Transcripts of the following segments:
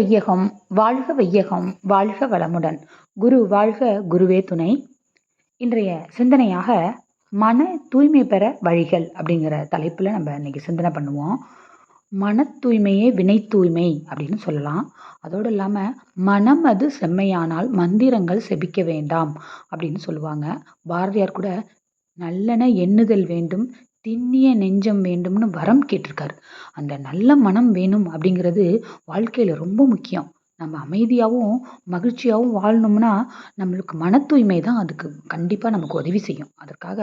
வையகம் வாழ்க வையகம் வாழ்க வளமுடன். குரு வாழ்க குருவே துணை. இன்றைய சிந்தனையாக மன தூய்மை பெற வழிகள் அப்படிங்கிற தலைப்பில் நம்ம இன்னைக்கு சிந்தனை பண்ணுவோம். மன தூய்மையே வினை தூய்மை அப்படின்னு சொல்லலாம். அதோடு இல்லாமல் மனம் அது செம்மையானால் மந்திரங்கள் செபிக்க வேண்டாம் அப்படின்னு சொல்லுவாங்க. பாரதியார் கூட நல்லென எண்ணுதல் வேண்டும் திண்ணிய நெஞ்சம் வேண்டும்னு வரம் கேட்டிருக்காரு. அந்த நல்ல மனம் வேணும் அப்படிங்கிறது வாழ்க்கையில் ரொம்ப முக்கியம். நம்ம அமைதியாகவும் மகிழ்ச்சியாகவும் வாழணும்னா நம்மளுக்கு மன தூய்மை தான் அதுக்கு கண்டிப்பாக நமக்கு உதவி செய்யும். அதற்காக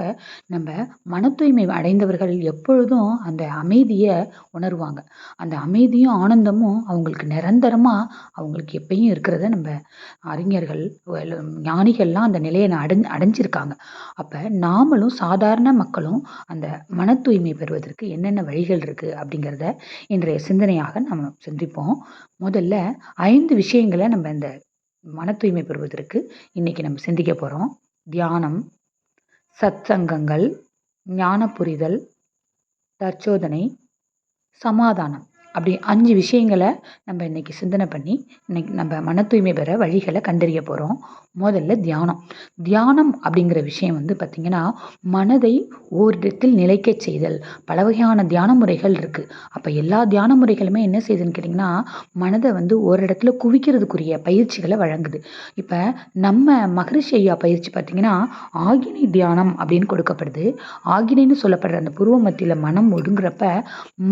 நம்ம மன தூய்மை அடைந்தவர்கள் எப்பொழுதும் அந்த அமைதியை உணருவாங்க. அந்த அமைதியும் ஆனந்தமும் அவங்களுக்கு நிரந்தரமாக அவங்களுக்கு எப்பயும் இருக்கிறத நம்ம அறிஞர்கள் ஞானிகள்லாம் அந்த நிலையை அடை அடைஞ்சிருக்காங்க. அப்போ நாமளும் சாதாரண மக்களும் அந்த மன தூய்மை பெறுவதற்கு என்னென்ன வழிகள் இருக்குது அப்படிங்கிறத இன்றைய சிந்தனையாக நம்ம சிந்திப்போம். முதல்ல ஐந்து விஷயங்களை நம்ம இந்த மன தூய்மை பெறுவதற்கு இன்னைக்கு நம்ம சிந்திக்க போகிறோம் தியானம் சத்சங்கங்கள் ஞான புரிதல் தற்சோதனை சமாதானம். அப்படி அஞ்சு விஷயங்களை நம்ம இன்னைக்கு சிந்தனை பண்ணி இன்னைக்கு நம்ம மன தூய்மை பெற வழிகளை கண்டறிய போகிறோம் முதல்ல தியானம். தியானம் அப்படிங்கிற விஷயம் வந்து பார்த்திங்கன்னா மனதை ஓரிடத்தில் நிலைக்க செய்தல். பல வகையான தியான முறைகள் இருக்குது அப்போ எல்லா தியான முறைகளுமே என்ன செய்யுதுன்னு கேட்டிங்கன்னா மனதை வந்து ஒரு இடத்துல குவிக்கிறதுக்குரிய பயிற்சிகளை வழங்குது. இப்போ நம்ம மகரிஷி ஐயா பயிற்சி பார்த்திங்கன்னா ஆகினி தியானம் அப்படின்னு கொடுக்கப்படுது. ஆகினின்னு சொல்லப்படுற அந்த புருவ மத்தியில் மனம் ஒடுங்குறப்ப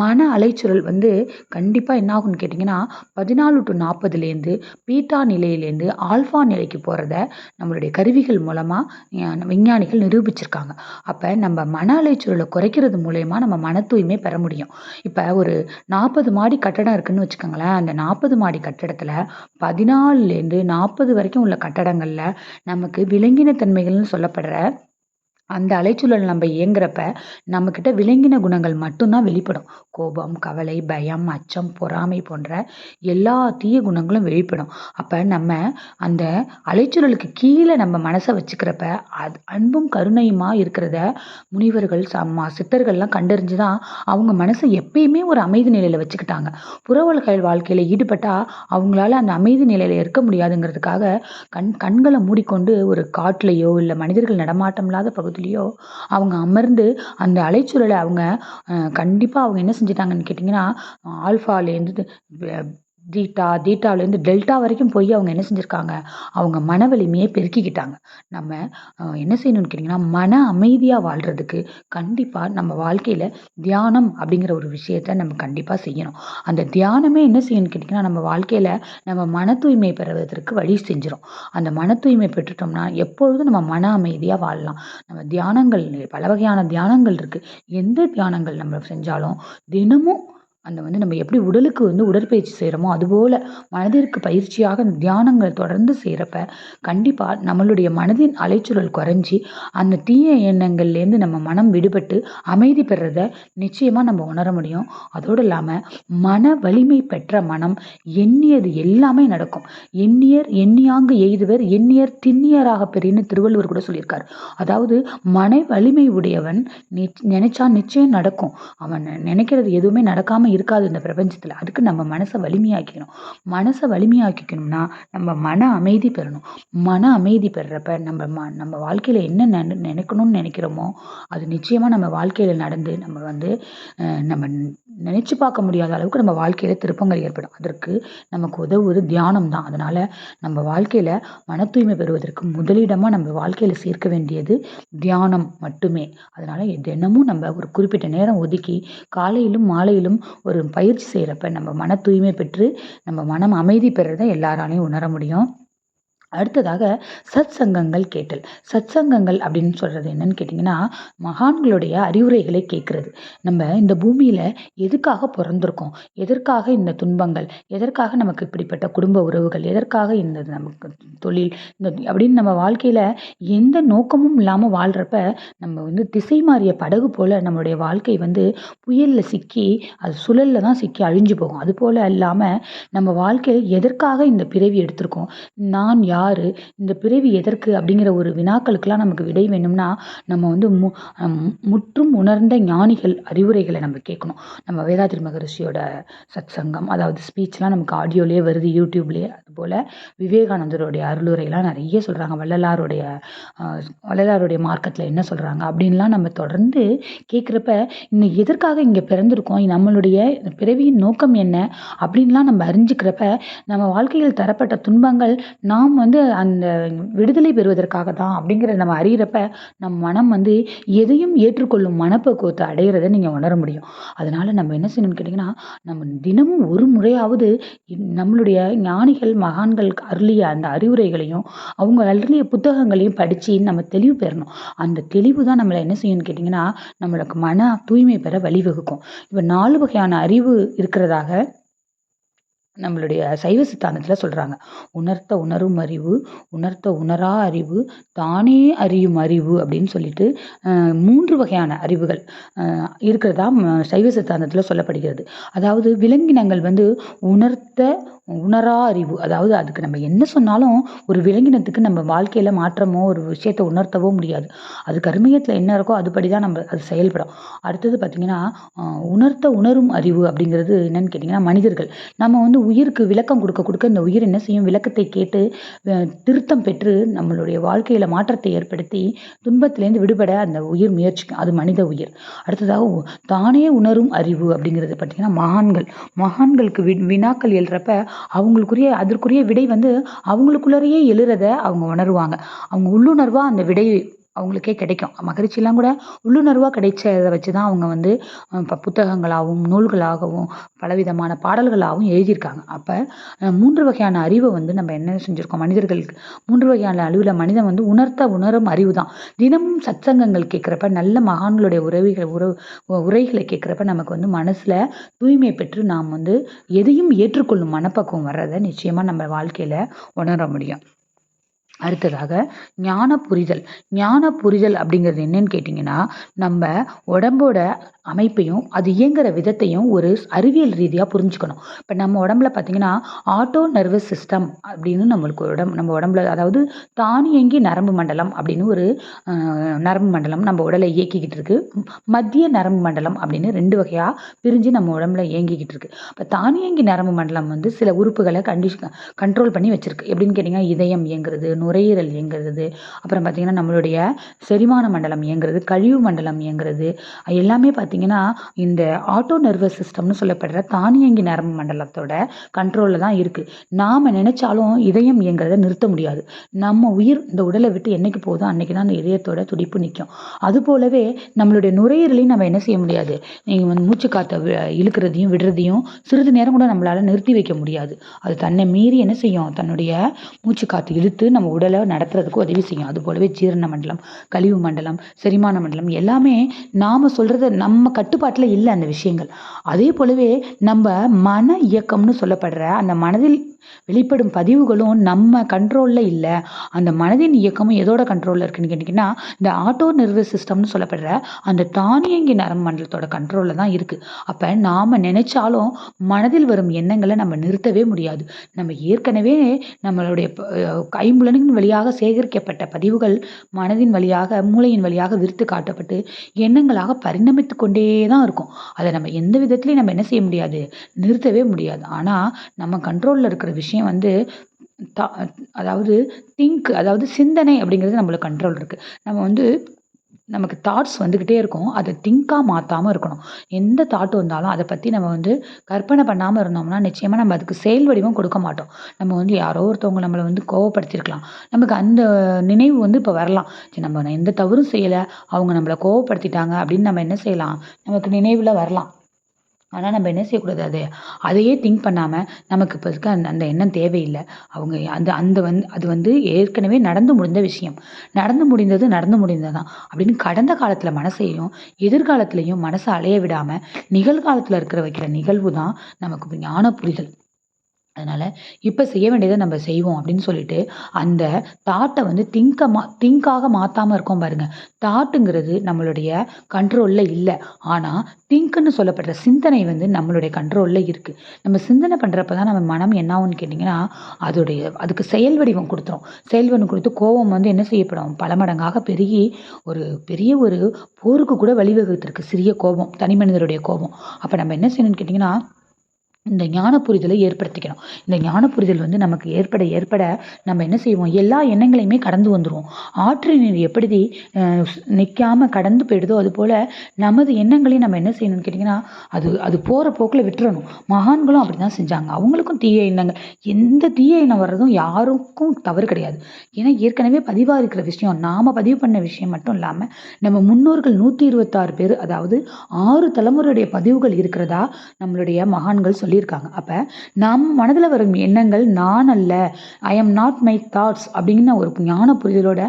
மன அலைச்சுரல் வந்து கண்டிப்பாக என்ன ஆகும்னு கேட்டிங்கன்னா பதினாலு டு நாற்பதுலேருந்து பீட்டா நிலையிலேருந்து ஆல்ஃபா நிலைக்கு போகிறத நம்மளுடைய கருவிகள் மூலமாக விஞ்ஞானிகள் நிரூபிச்சிருக்காங்க. அப்போ நம்ம மன அலைச்சூழலை குறைக்கிறது மூலயமா நம்ம மன தூய்மை பெற முடியும். இப்போ ஒரு நாற்பது மாடி கட்டடம் இருக்குன்னு வச்சுக்கோங்களேன் அந்த நாற்பது மாடி கட்டடத்தில் பதினாலுலேருந்து நாற்பது வரைக்கும் உள்ள கட்டடங்களில் நமக்கு விலங்கின தன்மைகள்னு சொல்லப்படுற அந்த அலைச்சூழல் நம்ம இயங்குறப்ப நம்மக்கிட்ட விலங்கின குணங்கள் மட்டும்தான் வெளிப்படும். கோபம் கவலை பயம் அச்சம் பொறாமை போன்ற எல்லா தீய குணங்களும் வெளிப்படும். அப்போ நம்ம அந்த அலைச்சூழலுக்கு கீழே நம்ம மனசை வச்சுக்கிறப்ப அது அன்பும் கருணையுமா இருக்கிறத முனிவர்கள் சம்மா சித்தர்கள்லாம் கண்டறிஞ்சு தான் அவங்க மனசை எப்பயுமே ஒரு அமைதி நிலையில் வச்சுக்கிட்டாங்க. புறவல்கள் வாழ்க்கையில் ஈடுபட்டால் அவங்களால அந்த அமைதி நிலையில் இருக்க முடியாதுங்கிறதுக்காக கண் கண்களை மூடிக்கொண்டு ஒரு காட்டிலையோ இல்லை மனிதர்கள் நடமாட்டம் இல்லாத பகுதி பகுதியிலையோ அவங்க அமர்ந்து அந்த அலைச்சூழலை அவங்க கண்டிப்பாக அவங்க என்ன செஞ்சிட்டாங்கன்னு கேட்டிங்கன்னா ஆல்ஃபாலேருந்து தீட்டா தீட்டாவிலேருந்து டெல்டா வரைக்கும் போய் அவங்க என்ன செஞ்சுருக்காங்க? அவங்க மன வலிமையை பெருக்கிக்கிட்டாங்க. நம்ம என்ன செய்யணும்னு கேட்டிங்கன்னா மன அமைதியாக வாழ்கிறதுக்கு கண்டிப்பாக நம்ம வாழ்க்கையில் தியானம் அப்படிங்கிற ஒரு விஷயத்த நம்ம கண்டிப்பாக செய்யணும். அந்த தியானமே என்ன செய்யணும்னு கேட்டிங்கன்னா நம்ம வாழ்க்கையில் நம்ம மன தூய்மை பெறுவதற்கு வழி செஞ்சிடும் அந்த மன தூய்மை பெற்றுட்டோம்னா எப்பொழுதும் நம்ம மன அமைதியாக வாழலாம். நம்ம தியானங்கள் பல வகையான தியானங்கள் இருக்குது எந்த தியானங்கள் நம்ம செஞ்சாலும் தினமும் அந்த வந்து நம்ம எப்படி உடலுக்கு வந்து உடற்பயிற்சி செய்கிறோமோ அதுபோல் மனதிற்கு பயிற்சியாக அந்த தியானங்கள் தொடர்ந்து செய்கிறப்ப கண்டிப்பாக நம்மளுடைய மனதின் அலைச்சூழல் குறைஞ்சி அந்த தீய எண்ணங்கள்லேருந்து நம்ம மனம் விடுபட்டு அமைதி பெறத நிச்சயமாக நம்ம உணர முடியும். அதோடு இல்லாமல் மன வலிமை பெற்ற மனம் எண்ணியது எல்லாமே நடக்கும். எண்ணியர் எண்ணியாங்கு எய்துவர் எண்ணியர் திண்ணியராக பெரியன்னு திருவள்ளுவர் கூட சொல்லியிருக்கார். அதாவது மன வலிமை உடையவன் நினைச்சா நிச்சயம் நடக்கும். அவன் நினைக்கிறது எதுவுமே நடக்காமல் இருக்காது இந்த பிரபஞ்சத்தில். அதுக்கு நம்ம மனசை வலிமையாக்கிக்கணும். மனசை வலிமையாக்கிக்கணும்னா நம்ம மன அமைதி பெறணும். மன அமைதி பெறுறப்ப நம்ம ம நம்ம வாழ்க்கையில் என்ன நினை நினைக்கணும்னு நினைக்கிறோமோ அது நிச்சயமாக நம்ம வாழ்க்கையில் நடந்து நம்ம வந்து நம்ம நினச்சி பார்க்க முடியாத அளவுக்கு நம்ம வாழ்க்கையில் திருப்பங்கள் ஏற்படும். அதற்கு நமக்கு உதவுவது தியானம் தான். அதனால் நம்ம வாழ்க்கையில் மன தூய்மை பெறுவதற்கு முதலிடமாக நம்ம வாழ்க்கையில் சேர்க்க வேண்டியது தியானம் மட்டுமே. அதனால் தினமும் நம்ம ஒரு குறிப்பிட்ட நேரம் ஒதுக்கி காலையிலும் மாலையிலும் ஒரு பயிற்சி செய்கிறப்ப நம்ம மன தூய்மை பெற்று நம்ம மனம் அமைதி பெறதை எல்லாராலையும் உணர முடியும். அடுத்ததாக சத் சங்கங்கள் கேட்டல். சத் சங்கங்கள் அப்படின்னு சொல்கிறது என்னன்னு கேட்டிங்கன்னா மகான்களுடைய அறிவுரைகளை கேட்குறது. நம்ம இந்த பூமியில் எதுக்காக பிறந்திருக்கோம்? எதற்காக இந்த துன்பங்கள்? எதற்காக நமக்கு இப்படிப்பட்ட குடும்ப உறவுகள்? எதற்காக இந்த நமக்கு தொழில்? இந்த அப்படின்னு நம்ம வாழ்க்கையில் எந்த நோக்கமும் இல்லாமல் வாழ்கிறப்ப நம்ம வந்து திசை மாறிய படகு போல் நம்மளுடைய வாழ்க்கை வந்து புயலில் சிக்கி அது சுழலில் தான் சிக்கி அழிஞ்சு போகும். அது போல் இல்லாமல் நம்ம வாழ்க்கையில் எதற்காக இந்த பிறவி எடுத்திருக்கோம்? நான் யார்? யார் இந்த பிறவி எதற்கு அப்படிங்கிற ஒரு வினாக்களுக்கெல்லாம் நமக்கு விடை வேணும்னா நம்ம வந்து மு முற்றும் உணர்ந்த ஞானிகள் அறிவுரைகளை நம்ம கேட்கணும். நம்ம வேதாத்திரி மகரிஷியோட சத் சங்கம் அதாவது ஸ்பீச்லாம் நமக்கு ஆடியோலேயே வருது யூடியூப்லேயே போல விவேகானந்தருடைய அருளுரைலாம் நிறைய சொல்கிறாங்க வள்ளலாருடைய வள்ளலாருடைய மார்க்கத்தில் என்ன சொல்கிறாங்க அப்படின்லாம் நம்ம தொடர்ந்து கேட்குறப்ப இன்னும் எதற்காக இங்கே பிறந்திருக்கோம்? நம்மளுடைய பிறவியின் நோக்கம் என்ன? அப்படின்லாம் நம்ம அறிஞ்சுக்கிறப்ப நம்ம வாழ்க்கையில் தரப்பட்ட துன்பங்கள் நாம் வந்து அந்த விடுதலை பெறுவதற்காக தான் அப்படிங்கிறத நம்ம அறிகிறப்ப நம் மனம் வந்து எதையும் ஏற்றுக்கொள்ளும் மனப்பக்குவத்தை அடையிறதை நீங்கள் உணர முடியும். அதனால் நம்ம என்ன செய்யணும்னு கேட்டிங்கன்னா நம்ம தினமும் ஒரு முறையாவது நம்மளுடைய ஞானிகள் மகான்கள் அருளிய அந்த அறிவுரைகளையும் அவங்க அருளிய புத்தகங்களையும் படித்து நம்ம தெளிவு பெறணும். அந்த தெளிவு தான் நம்மளை என்ன செய்யணும்னு கேட்டிங்கன்னா நம்மளுக்கு மன தூய்மை பெற வழிவகுக்கும். இப்போ நாலு வகையான அறிவு இருக்கிறதாக நம்மளுடைய சைவ சித்தாந்தத்தில் சொல்கிறாங்க உணர்த்த உணரும் அறிவு உணர்த்த உணரா அறிவு தானே அறியும் அறிவு அப்படின்னு சொல்லிட்டு மூன்று வகையான அறிவுகள் இருக்கிறதா சைவ சித்தாந்தத்தில் சொல்லப்படுகிறது. அதாவது விலங்கினங்கள் வந்து உணர்த்த உணரா அறிவு. அதாவது அதுக்கு நம்ம என்ன சொன்னாலும் ஒரு விலங்கினத்துக்கு நம்ம வாழ்க்கையில் மாற்றமோ ஒரு விஷயத்தை உணர்த்தவோ முடியாது. அது கருமியத்தில் என்ன இருக்கோ அதுபடி தான் நம்ம அது செயல்படும். அடுத்தது பார்த்திங்கன்னா உணர்த்த உணரும் அறிவு அப்படிங்கிறது என்னன்னு கேட்டிங்கன்னா மனிதர்கள். நம்ம வந்து உயிருக்கு விளக்கம் கொடுக்க கொடுக்க இந்த உயிர் என்ன செய்யும்? விளக்கத்தை கேட்டு திருத்தம் பெற்று நம்மளுடைய வாழ்க்கையில் மாற்றத்தை ஏற்படுத்தி துன்பத்திலேருந்து விடுபட அந்த உயிர் முயற்சிக்கும். அது மனித உயிர். அடுத்ததாக தானே உணரும் அறிவு அப்படிங்கிறது பார்த்திங்கன்னா மகான்கள். மகான்களுக்கு வி வினாக்கள் எழுறப்ப அவங்களுக்குரிய அதற்குரிய விடை வந்து அவங்களுக்குள்ளறையே எழுறத அவங்க உணருவாங்க. அவங்க உள்ளுணர்வாக அந்த விடை அவங்களுக்கே கிடைக்கும். மகிழ்ச்சியெல்லாம் கூட உள்ளுணர்வாக கிடைச்சதை வச்சு தான் அவங்க வந்து இப்போ புத்தகங்களாகவும் நூல்களாகவும் பலவிதமான பாடல்களாகவும் எழுதியிருக்காங்க. அப்போ மூன்று வகையான அறிவை வந்து நம்ம என்ன செஞ்சுருக்கோம்? மனிதர்களுக்கு மூன்று வகையான அறிவில் மனிதன் வந்து உணர்த்த உணரும் அறிவு தான் தினமும் சத்சங்கங்கள் கேட்குறப்ப நல்ல மகான்களுடைய உறவிகள் உறவு உரைகளை கேட்குறப்ப நமக்கு வந்து மனசில் தூய்மை பெற்று நாம் வந்து எதையும் ஏற்றுக்கொள்ளும் மனப்பக்குவம் வர்றதை நிச்சயமாக நம்ம வாழ்க்கையில் உணர முடியும். அடுத்ததாக ஞான புரிதல் ஞான புரிதல் அப்படிங்கிறது என்னன்னு கேட்டிங்கன்னா நம்ம உடம்போட அமைப்பையும் அது இயங்குற விதத்தையும் ஒரு அறிவியல் ரீதியாக புரிஞ்சுக்கணும். இப்போ நம்ம உடம்புல பார்த்திங்கன்னா ஆட்டோ நர்வஸ் சிஸ்டம் அப்படின்னு நம்மளுக்கு உடம்பு நம்ம உடம்புல அதாவது தானியங்கி நரம்பு மண்டலம் அப்படின்னு ஒரு நரம்பு மண்டலம் நம்ம உடலை இயக்கிக்கிட்டு இருக்கு. மத்திய நரம்பு மண்டலம் அப்படின்னு ரெண்டு வகையாக பிரிஞ்சு நம்ம உடம்புல இயங்கிக்கிட்டு இருக்கு. இப்போ தானியங்கி நரம்பு மண்டலம் வந்து சில உறுப்புகளை கண்டிஷன் கண்ட்ரோல் பண்ணி வச்சிருக்கு. எப்படின்னு கேட்டிங்கன்னா இதயம் இயங்குறது நுரையீரல் இயங்குறது அப்புறம் பார்த்திங்கன்னா நம்மளுடைய செரிமான மண்டலம் இயங்குறது கழிவு மண்டலம் இயங்குறது எல்லாமே பார்த்திங்கன்னா பார்த்தீங்கன்னா இந்த ஆட்டோ நர்வஸ் சிஸ்டம்னு சொல்லப்படுற தானியங்கி நரம்பு மண்டலத்தோட கண்ட்ரோலில் தான் இருக்குது நாம் நினைச்சாலும் இதயம் இயங்குறதை நிறுத்த முடியாது. நம்ம உயிர் இந்த உடலை விட்டு என்றைக்கு போதும் அன்றைக்கி தான் அந்த இதயத்தோட துடிப்பு நிற்கும் அது போலவே நம்மளுடைய நுரையீரலையும் நம்ம என்ன செய்ய முடியாது? நீங்கள் வந்து மூச்சு காற்றை இழுக்கிறதையும் விடுறதையும் சிறிது நேரம் கூட நம்மளால் நிறுத்தி வைக்க முடியாது. அது தன்னை மீறி என்ன செய்யும்? தன்னுடைய மூச்சு காற்று இழுத்து நம்ம உடலை நடத்துறதுக்கு உதவி செய்யும். அது போலவே ஜீரண மண்டலம் கழிவு மண்டலம் செரிமான மண்டலம் எல்லாமே நாம் சொல்கிறத நம்ம நம்ம கட்டுப்பாட்டில் இல்லை அந்த விஷயங்கள். அதே போலவே நம்ம மன இயக்கம்னு சொல்லப்படுற அந்த மனதில் வெளிப்படும் பதிவுகளும் நம்ம கண்ட்ரோலில் இல்லை. அந்த மனதின் இயக்கமும் எதோட கண்ட்ரோலில் இருக்குன்னு கேட்டிங்கன்னா இந்த ஆட்டோ நர்வஸ் சிஸ்டம்னு சொல்லப்படுற அந்த தானியங்கி நரம்பு மண்டலத்தோட கண்ட்ரோலில் தான் இருக்குது அப்போ நாம் நினைச்சாலும் மனதில் வரும் எண்ணங்களை நம்ம நிறுத்தவே முடியாது. நம்ம ஏற்கனவே நம்மளுடைய ஐம்புலனின் வழியாக சேகரிக்கப்பட்ட பதிவுகள் மனதின் வழியாக மூளையின் வழியாக விரித்து காட்டப்பட்டு எண்ணங்களாக பரிணமித்து கொண்டே தான் இருக்கும். அதை நம்ம எந்த விதத்துலையும் நம்ம என்ன செய்ய முடியாது? நிறுத்தவே முடியாது. ஆனால் நம்ம கண்ட்ரோலில் இருக்கிற விஷயம் வந்து தா அதாவது திங்க் அதாவது சிந்தனை அப்படிங்கிறது நம்மளுக்கு கண்ட்ரோல் இருக்குது நம்ம வந்து நமக்கு தாட்ஸ் வந்துக்கிட்டே இருக்கும். அதை திங்காக மாற்றாமல் இருக்கணும். எந்த தாட் வந்தாலும் அதை பற்றி நம்ம வந்து கற்பனை பண்ணாமல் இருந்தோம்னா நிச்சயமாக நம்ம அதுக்கு செயல் வடிவம் கொடுக்க மாட்டோம். நம்ம வந்து யாரோ ஒருத்தவங்க நம்மளை வந்து கோவப்படுத்தியிருக்கலாம் நமக்கு அந்த நினைவு வந்து இப்போ வரலாம். சரி நம்ம எந்த தவறும் செய்யலை. அவங்க நம்மளை கோவப்படுத்திட்டாங்க அப்படின்னு நம்ம என்ன செய்யலாம்? நமக்கு நினைவில் வரலாம். ஆனால் நம்ம என்ன செய்யக்கூடாது? அது அதையே திங்க் பண்ணாமல் நமக்கு இப்போ இருக்க அந்த அந்த எண்ணம் தேவையில்லை. அவங்க அந்த அந்த வந்து அது வந்து ஏற்கனவே நடந்து முடிந்த விஷயம். நடந்து முடிந்தது நடந்து முடிந்தது தான் அப்படின்னு கடந்த காலத்தில் மனசையும் எதிர்காலத்துலேயும் மனசை அலைய விடாமல் நிகழ்காலத்தில் இருக்கிற வைக்கிற நிகழ்வு தான் நமக்கு ஞான புரிதல் அதனால் இப்போ செய்ய வேண்டியதை நம்ம செய்வோம் அப்படின்னு சொல்லிட்டு அந்த தாட்டை வந்து திங்கை மா திங்காக மாற்றாமல் இருக்கோம் பாருங்கள் தாட்டுங்கிறது நம்மளுடைய கண்ட்ரோலில் இல்லை. ஆனால் திங்க்குன்னு சொல்லப்படுற சிந்தனை வந்து நம்மளுடைய கண்ட்ரோலில் இருக்குது நம்ம சிந்தனை பண்ணுறப்ப தான் நம்ம மனம் என்ன ஆகும்னு கேட்டிங்கன்னா அதோடைய அதுக்கு செயல் வடிவம் கொடுத்துரும். செயல் வடிவம் கொடுத்து கோபம் வந்து என்ன செய்யப்படும்? பல மடங்காக பெருகி ஒரு பெரிய ஒரு போருக்கு கூட வழிவகுத்திருக்கு. சிறிய கோபம் தனி மனிதருடைய கோபம். அப்போ நம்ம என்ன செய்யணும்னு கேட்டிங்கன்னா இந்த ஞான புரிதலை ஏற்படுத்திக்கணும். இந்த ஞான புரிதல் வந்து நமக்கு ஏற்பட ஏற்பட நம்ம என்ன செய்வோம்? எல்லா எண்ணங்களையுமே கடந்து வந்துடுவோம் ஆற்று நீர் எப்படி நிற்காம கடந்து போயிடுதோ அது போல் நமது எண்ணங்களையும் நம்ம என்ன செய்யணும்னு கேட்டிங்கன்னா அது அது போகிற போக்கில் விட்டுறணும். மகான்களும் அப்படி தான் செஞ்சாங்க. அவங்களுக்கும் தீய எண்ணங்கள். எந்த தீய எண்ணம் வர்றதும் யாருக்கும் தவறு கிடையாது. ஏன்னா ஏற்கனவே பதிவாக இருக்கிற விஷயம் நாம் பதிவு பண்ண விஷயம் மட்டும் இல்லாமல் நம்ம முன்னோர்கள் நூற்றி இருபத்தாறு பேர் அதாவது ஆறு தலைமுறையுடைய பதிவுகள் இருக்கிறதா நம்மளுடைய மகான்கள் சொல்லி சொல்லியிருக்காங்க. அப்போ நம் மனதில் வரும் எண்ணங்கள் நான் அல்ல I am not my thoughts அப்படிங்கிற ஒரு ஞான புரிதலோட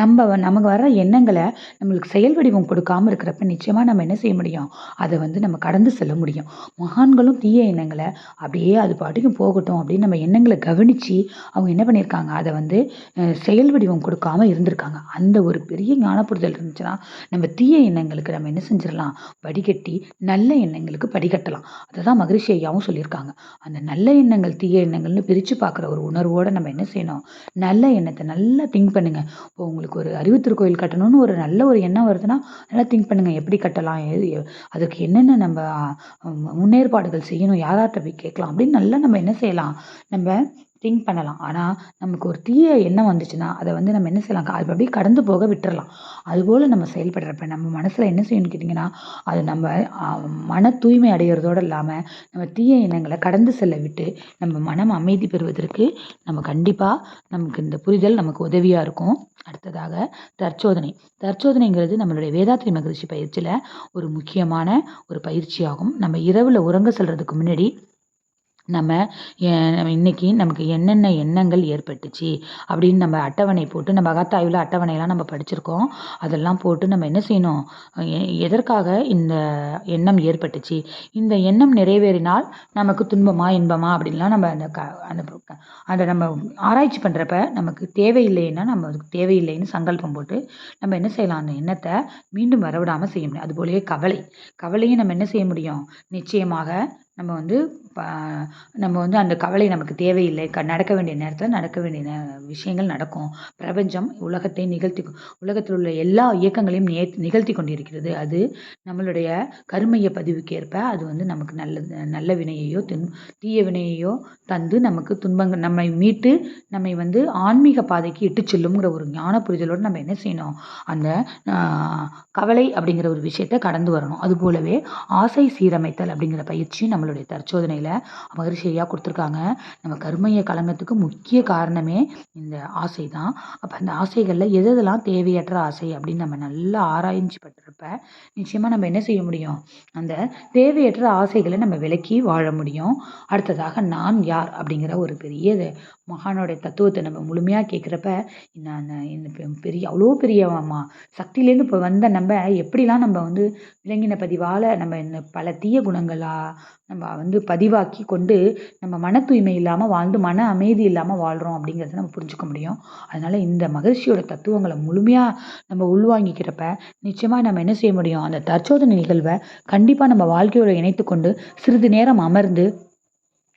நம்ம நமக்கு வர்ற எண்ணங்களை நம்மளுக்கு செயல் வடிவம் கொடுக்காம இருக்கிறப்ப நிச்சயமாக நம்ம என்ன செய்ய முடியும்? அதை வந்து நம்ம கடந்து செல்ல முடியும். மகான்களும் தீய எண்ணங்களை அப்படியே அது பாட்டுக்கும் போகட்டும் அப்படின்னு நம்ம எண்ணங்களை கவனித்து அவங்க என்ன பண்ணியிருக்காங்க? அதை வந்து செயல் வடிவம் கொடுக்காம இருந்திருக்காங்க. அந்த ஒரு பெரிய ஞான புரிதல் இருந்துச்சுன்னா நம்ம தீய எண்ணங்களுக்கு நம்ம என்ன செஞ்சிடலாம்? வடிகட்டி நல்ல எண்ணங்களுக்கு படிகட்டலாம். அதை தான் மகரிஷி ஐயாவும் சொல்லியிருக்காங்க. அந்த நல்ல எண்ணங்கள் தீய எண்ணங்கள்னு பிரித்து பார்க்குற ஒரு உணர்வோடு நம்ம என்ன செய்யணும்? நல்ல எண்ணத்தை நல்லா திங்க் பண்ணுங்க. இப்போ உங்களுக்கு ஒரு அறிவுத்திருக்கோயில் கட்டணும்னு ஒரு நல்ல ஒரு எண்ணம் வருதுன்னா நல்லா திங்க் பண்ணுங்க. எப்படி கட்டலாம்? எது அதுக்கு என்னென்ன நம்ம முன்னேற்பாடுகள் செய்யணும்? யார்கிட்ட போய் கேட்கலாம்? அப்படின்னு நல்லா நம்ம என்ன செய்யலாம்? நம்ம திங்க் பண்ணலாம். ஆனால் நமக்கு ஒரு தீய எண்ணம் வந்துச்சுன்னா அதை வந்து நம்ம என்ன செய்யலாம்? அது அப்படியே கடந்து போக விட்டுறலாம். அதுபோல் நம்ம செயல்படுறப்ப நம்ம மனசில் என்ன செய்யணும்னு கேட்டிங்கன்னா அது நம்ம மன தூய்மை அடைகிறதோடு இல்லாமல் நம்ம தீய எண்ணங்களை கடந்து செல்ல விட்டு நம்ம மனம் அமைதி பெறுவதற்கு நம்ம கண்டிப்பாக நமக்கு இந்த புரிதல் நமக்கு உதவியாக இருக்கும். அடுத்ததாக தற்சோதனை. தற்சோதனைங்கிறது நம்மளுடைய வேதாத்திரி மகிழ்ச்சி பயிற்சியில் ஒரு முக்கியமான ஒரு பயிற்சியாகும். நம்ம இரவில் உறங்க செல்றதுக்கு முன்னாடி நம்ம இன்றைக்கி இன்னைக்கு நமக்கு என்னென்ன எண்ணங்கள் ஏற்பட்டுச்சு அப்படின்னு நம்ம அட்டவணை போட்டு நம்ம அகத்தாய்வில் அட்டவணையெல்லாம் நம்ம படிச்சிருக்கோம். அதெல்லாம் போட்டு நம்ம என்ன செய்யணும்? எதற்காக இந்த எண்ணம் ஏற்பட்டுச்சு? இந்த எண்ணம் நிறைவேறினால் நமக்கு துன்பமா இன்பமா அப்படின்லாம் நம்ம அந்த க அந்த ப- அதை நம்ம ஆராய்ச்சி பண்ணுறப்ப நமக்கு தேவையில்லைன்னா நம்ம அதுக்கு தேவையில்லைன்னு சங்கல்பம் போட்டு நம்ம என்ன செய்யலாம்? அந்த எண்ணத்தை மீண்டும் வரவிடாமல் செய்ய முடியும். அதுபோலவே கவலை. கவலையும் நம்ம என்ன செய்ய முடியும்? நிச்சயமாக நம்ம வந்து ப- நம்ம வந்து அந்த கவலை நமக்கு தேவையில்லை. க நடக்க வேண்டிய நேரத்தில் நடக்க வேண்டிய விஷயங்கள் நடக்கும். பிரபஞ்சம் உலகத்தை நிகழ்த்தி உலகத்தில் உள்ள எல்லா இயக்கங்களையும் நே நிகழ்த்தி கொண்டிருக்கிறது. அது நம்மளுடைய கருமைய பதிவுக்கேற்ப அது வந்து நமக்கு நல்ல நல்ல வினையையோ துன் தீய வினையையோ தந்து நமக்கு துன்பங்கள் நம்மை மீட்டு நம்மை வந்து ஆன்மீக பாதைக்கு இட்டு செல்லுங்கிற ஒரு ஞான புரிதலோடு நம்ம என்ன செய்யணும்? அந்த கவலை அப்படிங்கிற ஒரு விஷயத்தை கடந்து வரணும். அதுபோலவே ஆசை சீரமைத்தல் அப்படிங்கிற பயிற்சி நம்மளுடைய தற்சோதனையில் மகிழ்ச்சியாக கொடுத்துருக்காங்க. நம்ம கருமைய கலங்கத்துக்கு முக்கிய காரணமே இந்த ஆசை தான். அப்போ அந்த ஆசைகளில் எது எதெல்லாம் தேவையற்ற ஆசை அப்படின்னு நம்ம நல்லா ஆராய்ச்சி பட்டிருப்ப நிச்சயமாக நம்ம என்ன செய்ய முடியும்? அந்த தேவையற்ற ஆசைகளை நம்ம விலக்கி வாழ முடியும். அடுத்ததாக நான் யார் அப்படிங்கிற ஒரு பெரிய இது மகானோடைய தத்துவத்தை நம்ம முழுமையாக கேட்குறப்ப நான் இந்த பெரிய அவ்வளோ பெரிய சக்தியிலேருந்து இப்போ வந்த நம்ம எப்படிலாம் நம்ம வந்து விலங்கின பதிவால் நம்ம இந்த பல தீய குணங்களா நம்ம வந்து பதிவாக்கி கொண்டு நம்ம மன தூய்மை இல்லாமல் வாழ்ந்து மன அமைதி இல்லாமல் வாழ்கிறோம் அப்படிங்கிறத நம்ம புரிஞ்சுக்க முடியும். அதனால் இந்த மகிழ்ச்சியோட தத்துவங்களை முழுமையாக நம்ம உள்வாங்கிக்கிறப்ப நிச்சயமாக நம்ம என்ன செய்ய முடியும்? அந்த தற்சோதனை நிகழ்வை கண்டிப்பாக நம்ம வாழ்க்கையோட இணைத்து கொண்டு சிறிது நேரம் அமர்ந்து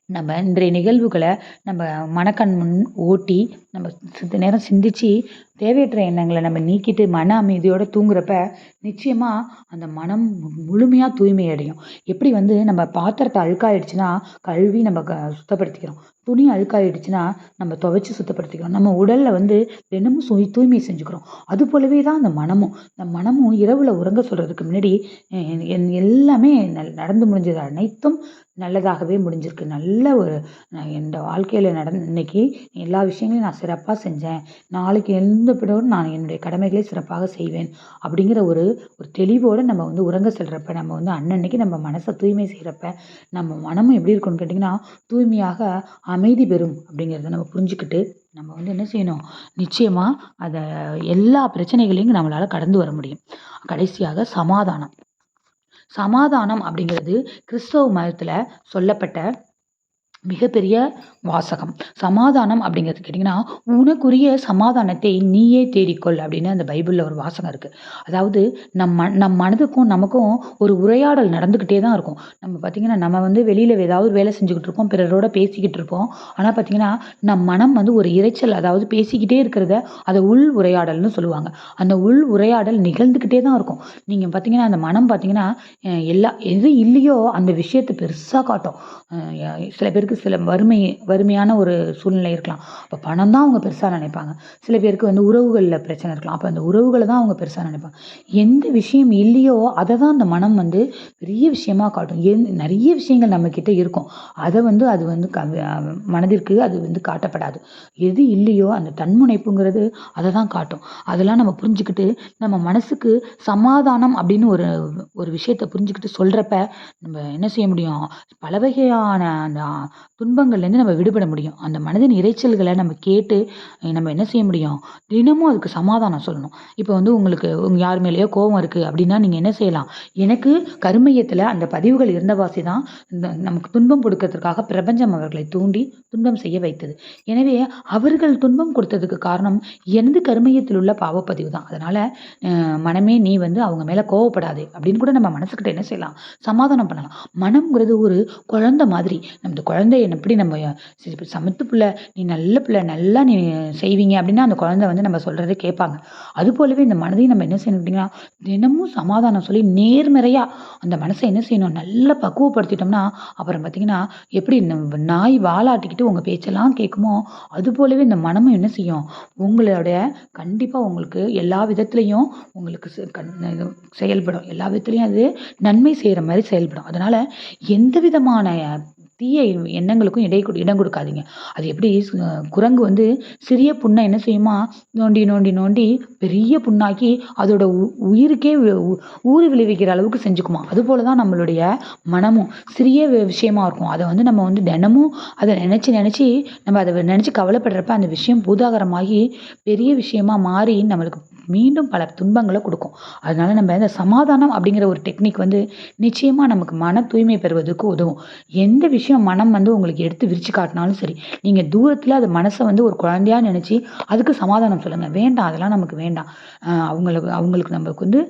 நம்ம இன்றைய நிகழ்வுகளை நம்ம மனக்கண் முன் ஓட்டி நம்ம சிறிது நேரம் சிந்திச்சு தேவையற்ற எண்ணங்களை நம்ம நீக்கிட்டு மன அமைதியோடு தூங்குறப்ப நிச்சயமாக அந்த மனம் முழுமையாக தூய்மை அடையும். எப்படி வந்து நம்ம பாத்திரத்தை அழுக்காயிடுச்சுன்னா கழுவி நம்ம க சுத்தப்படுத்திக்கிறோம். துணி அழுக்காயிடுச்சுன்னா நம்ம துவைச்சி சுத்தப்படுத்திக்கிறோம். நம்ம உடலில் வந்து தினமும் சு தூய்மை செஞ்சுக்கிறோம். அது போலவே தான் அந்த மனமும். இந்த மனமும் இரவில் உறங்க சொல்கிறதுக்கு முன்னாடி என் எல்லாமே நல் நடந்து முடிஞ்சது அனைத்தும் நல்லதாகவே முடிஞ்சிருக்கு. நல்ல ஒரு என் வாழ்க்கையில் நடந்த இன்னைக்கு எல்லா விஷயங்களையும் நான் சிறப்பாக செஞ்சேன். நாளைக்கு எழுந்த பிறகு நான் என்னுடைய கடமைகளை சிறப்பாக செய்வேன் அப்படிங்கிற ஒரு ஒரு தெளிவோடு நம்ம வந்து உறங்க செல்றப்ப நம்ம வந்து அன்னன்னைக்கு நம்ம மனசை தூய்மை செய்கிறப்ப நம்ம மனமும் எப்படி இருக்கும்னு கேட்டிங்கன்னா தூய்மையாக அமைதி பெறும் அப்படிங்கிறத நம்ம புரிஞ்சுக்கிட்டு நம்ம வந்து என்ன செய்யணும்? நிச்சயமாக அதை எல்லா பிரச்சனைகளையும் நம்மளால் கடந்து வர முடியும். கடைசியாக சமாதானம். சமாதானம் அப்படிங்கிறது கிறிஸ்தவ மதத்தில் சொல்லப்பட்ட மிகப்பெரிய வாசகம். சமாதானம் அப்படிங்கிறது கேட்டிங்கன்னா உனக்குரிய சமாதானத்தை நீயே தேடிக்கொள் அப்படின்னு அந்த பைபிளில் ஒரு வாசகம் இருக்குது அதாவது நம் நம் மனதுக்கும் நமக்கும் ஒரு உரையாடல் நடந்துக்கிட்டே தான் இருக்கும். நம்ம பார்த்திங்கன்னா நம்ம வந்து வெளியில் ஏதாவது வேலை செஞ்சுக்கிட்டு இருப்போம் பிறரோட பேசிக்கிட்டு இருப்போம். ஆனால் பார்த்திங்கன்னா நம் மனம் வந்து ஒரு இறைச்சல் அதாவது பேசிக்கிட்டே இருக்கிறத அதை உள் உரையாடல்னு சொல்லுவாங்க. அந்த உள் உரையாடல் நிகழ்ந்துக்கிட்டே தான் இருக்கும். நீங்கள் பார்த்திங்கன்னா அந்த மனம் பார்த்திங்கன்னா எல்லா எது இல்லையோ அந்த விஷயத்தை பெருசாக காட்டும். சில பேருக்கு சில வறுமை வறுமையான ஒரு சூழ்நிலை இருக்கலாம். அப்போ பணம் தான் அவங்க பெருசாக நினைப்பாங்க. சில பேருக்கு வந்து உறவுகளில் பிரச்சனை இருக்கலாம். அப்போ அந்த உறவுகளை தான் அவங்க பெருசாக நினைப்பாங்க. எந்த விஷயம் இல்லையோ அதை தான் அந்த மனம் வந்து பெரிய விஷயமா காட்டும். எந் நிறைய விஷயங்கள் நம்மக்கிட்ட இருக்கும். அதை வந்து அது வந்து க மனதிற்கு அது வந்து காட்டப்படாது. எது இல்லையோ அந்த தன்முனைப்புங்கிறது அதை தான் காட்டும். அதெல்லாம் நம்ம புரிஞ்சுக்கிட்டு நம்ம மனசுக்கு சமாதானம் அப்படின்னு ஒரு ஒரு விஷயத்தை புரிஞ்சுக்கிட்டு சொல்கிறப்ப நம்ம என்ன செய்ய முடியும்? பல வகையான அந்த துன்பங்கள்லேருந்து நம்ம விடுபட முடியும். அந்த மனதின் இறைச்சல்களை நம்ம கேட்டு நம்ம என்ன செய்ய முடியும்? தினமும் அதுக்கு சமாதானம் சொல்லணும். இப்போ வந்து உங்களுக்கு உங்கள் யார் மேலேயோ கோபம் இருக்குது அப்படின்னா நீங்கள் என்ன செய்யலாம்? எனக்கு கருமையத்தில் அந்த பதிவுகள் இருந்தவாசி தான் நமக்கு துன்பம் கொடுக்கறதுக்காக பிரபஞ்சம் அவர்களை தூண்டி துன்பம் செய்ய வைத்தது. எனவே அவர்கள் துன்பம் கொடுத்ததுக்கு காரணம் எனது கருமையத்தில் உள்ள பாவப்பதிவு தான். அதனால் மனமே நீ வந்து அவங்க மேலே கோவப்படாது அப்படின்னு கூட நம்ம மனசுக்கிட்ட என்ன செய்யலாம்? சமாதானம் பண்ணலாம். மனம்ங்கிறது ஒரு குழந்தை மாதிரி. நம்ம குழந்தைய எப்படி நம்ம சமத்து பிள்ளை நீ நல்ல பிள்ளை நல்லா நீ செய்வீங்க அப்படின்னா அந்த குழந்தை வந்து நம்ம சொல்கிறத கேட்பாங்க. அது போலவே இந்த மனதையும் நம்ம என்ன செய்யணும் அப்படின்னா தினமும் சமாதானம் சொல்லி நேர்மறையாக அந்த மனசை என்ன செய்யணும் நல்லா பக்குவப்படுத்திட்டோம்னா அப்புறம் பார்த்திங்கன்னா எப்படி நாய் வாலாட்டிக்கிட்டு உங்கள் பேச்செல்லாம் கேட்குமோ அது போலவே இந்த மனமும் என்ன செய்யும்? உங்களோட கண்டிப்பாக உங்களுக்கு எல்லா விதத்துலேயும் உங்களுக்கு செயல்படும். எல்லா விதத்துலேயும் அது நன்மை செய்கிற மாதிரி செயல்படும். அதனால் எந்த விதமான தீய எண்ணங்களுக்கும் இடை இடம் கொடுக்காதீங்க. அது எப்படி குரங்கு வந்து சிறிய புண்ணை என்ன செய்யுமா? நோண்டி நோண்டி நோண்டி பெரிய புண்ணாக்கி அதோட உயிருக்கே ஊறு விளைவிக்கிற அளவுக்கு செஞ்சுக்குமா? அதுபோல தான் நம்மளுடைய மனமும் சிறிய விஷயமா இருக்கும். அதை வந்து நம்ம வந்து தினமும் அதை நினச்சி நினச்சி நம்ம அதை நினச்சி கவலைப்படுறப்ப அந்த விஷயம் பூதாகரமாகி பெரிய விஷயமா மாறி நம்மளுக்கு மீண்டும் பல துன்பங்களை கொடுக்கும். அதனால நம்ம இந்த சமாதானம் அப்படிங்கிற ஒரு டெக்னிக் வந்து நிச்சயமாக நமக்கு மன தூய்மை பெறுவதற்கு உதவும். எந்த விஷயம் மனம் வந்து உங்களுக்கு எடுத்து விரிச்சு காட்டினாலும் சரி நீங்கள் தூரத்தில் அது மனசை வந்து ஒரு குழந்தையாக நினச்சி அதுக்கு சமாதானம் சொல்லுங்கள் வேண்டாம் அதெல்லாம் நமக்கு வேண்டாம். அவங்களுக்கு அவங்களுக்கு நம்மளுக்கு வந்து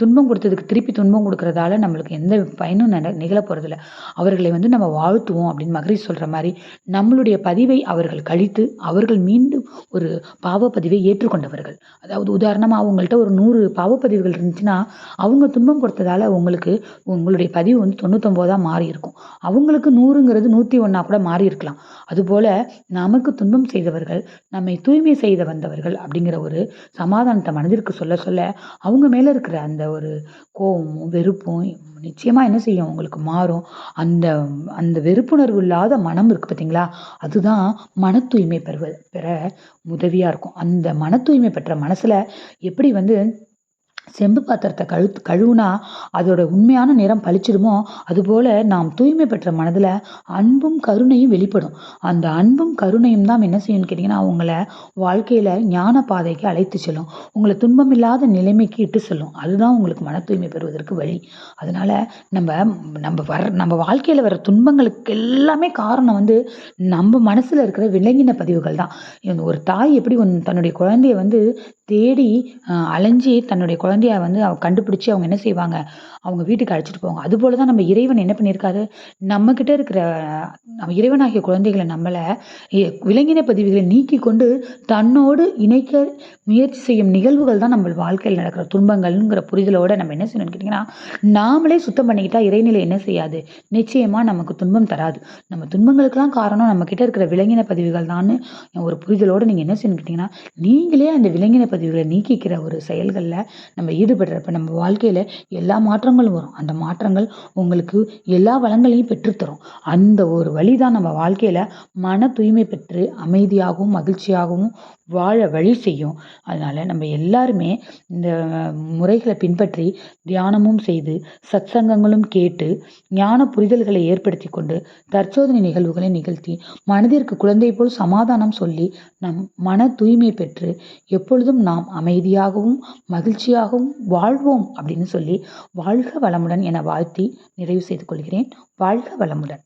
துன்பம் கொடுத்ததுக்கு திருப்பி துன்பம் கொடுக்குறதால நம்மளுக்கு எந்த பயனும் நிகழ போகிறதில்ல அவர்களை வந்து நம்ம வாழ்த்துவோம் அப்படின்னு மகரிஷ் சொல்கிற மாதிரி நம்மளுடைய பதிவை அவர்கள் கழித்து அவர்கள் மீண்டும் ஒரு பாவப்பதிவை ஏற்றுக்கொண்டவர்கள். அதாவது உதாரணம் நம்ம அவங்கள்ட்ட ஒரு நூறு பாவப்பதிவுகள் இருந்துச்சுன்னா அவங்க துன்பம் கொடுத்ததால் உங்களுக்கு உங்களுடைய பதிவு வந்து தொண்ணூத்தொம்போதாக மாறி இருக்கும் அவங்களுக்கு நூறுங்கிறது நூற்றி ஒன்றா கூட மாறி இருக்கலாம். அதுபோல் நமக்கு துன்பம் செய்தவர்கள் நம்மை தூய்மை செய்த வந்தவர்கள் அப்படிங்கிற ஒரு சமாதானத்தை மனதிற்கு சொல்ல சொல்ல அவங்க மேலே இருக்கிற அந்த ஒரு கோபமும் வெறுப்பும் நிச்சயமாக என்ன செய்யும்? அவங்களுக்கு மாறும். அந்த அந்த வெறுப்புணர்வு இல்லாத மனம் இருக்குது பார்த்தீங்களா அதுதான் மன தூய்மை பெறுவது பெற உதவியாக இருக்கும். அந்த மன தூய்மை பெற்ற மனசில் எப்படி வந்து செம்பு பாத்திரத்தை கழு கழுவுனா அதோட உண்மையான நிறம் பளிச்சிடுமோ? அதுபோல் நாம் தூய்மை பெற்ற மனதில் அன்பும் கருணையும் வெளிப்படும். அந்த அன்பும் கருணையும் தான் என்ன செய்யணும்னு கேட்டிங்கன்னா உங்களை வாழ்க்கையில் ஞான பாதைக்கு அழைத்து செல்லும். உங்களை துன்பம் இல்லாத நிலைமைக்கு இட்டு செல்லும். அதுதான் உங்களுக்கு மன தூய்மை பெறுவதற்கு வழி. அதனால் நம்ம நம்ம வர நம்ம வாழ்க்கையில் வர துன்பங்களுக்கு எல்லாமே காரணம் வந்து நம்ம மனசில் இருக்கிற விலங்கின பதிவுகள் தான் ஒரு தாய் எப்படி தன்னுடைய குழந்தைய வந்து தேடி அலைஞ்சி தன்னுடைய குழந்தைய வந்து அவ கண்டுபிடிச்சி அவங்க என்ன செய்வாங்க? அவங்க வீட்டுக்கு அழைச்சிட்டு போவாங்க. அதுபோல தான் நம்ம இறைவன் என்ன பண்ணியிருக்காரு? நம்மக்கிட்ட இருக்கிற நம்ம இறைவனாகிய குழந்தைகளை நம்மளை விலங்கின பதிவுகளை நீக்கி கொண்டு தன்னோடு இணைக்க முயற்சி செய்யும் நிகழ்வுகள் தான் நம்ம வாழ்க்கையில் நடக்கிற துன்பங்கள்ங்கிற புரிதலோடு நம்ம என்ன செய்யணும்னு கேட்டிங்கன்னா நாமளே சுத்தம் பண்ணிக்கிட்டா இறைநிலை என்ன செய்யாது? நிச்சயமாக நமக்கு துன்பம் தராது. நம்ம துன்பங்களுக்கெல்லாம் காரணம் நம்மக்கிட்ட இருக்கிற விலங்கின பதிவுகள் தான் ஒரு புரிதலோடு நீங்கள் என்ன செய்யணும்னு கேட்டிங்கன்னா நீங்களே அந்த விலங்கின பதிவுகளை நீக்கிக்கிற ஒரு செயல்களில் நம்ம ஈடுபடுறப்ப நம்ம வாழ்க்கையில் எல்லா மாற்றங்களும் வரும். அந்த மாற்றங்கள் உங்களுக்கு எல்லா வளங்களையும் பெற்றுத்தரும். அந்த ஒரு வழி தான் நம்ம வாழ்க்கையில் மன தூய்மை பெற்று அமைதியாகவும் மகிழ்ச்சியாகவும் வாழ வழி செய்யும். அதனால் நம்ம எல்லாருமே இந்த முறைகளை பின்பற்றி தியானமும் செய்து சத்சங்கங்களும் கேட்டு ஞான புரிதல்களை ஏற்படுத்தி கொண்டு தற்சோதனை நிகழ்வுகளை நிகழ்த்தி மனதிற்கு குழந்தை போல் சமாதானம் சொல்லி நம் மன தூய்மை பெற்று எப்பொழுதும் நாம் அமைதியாகவும் மகிழ்ச்சியாகவும் வாழ்வோம் அப்படின்னு சொல்லி வாழ்க வளமுடன் என வாழ்த்தி நிறைவு செய்து கொள்கிறேன். வாழ்க வளமுடன்.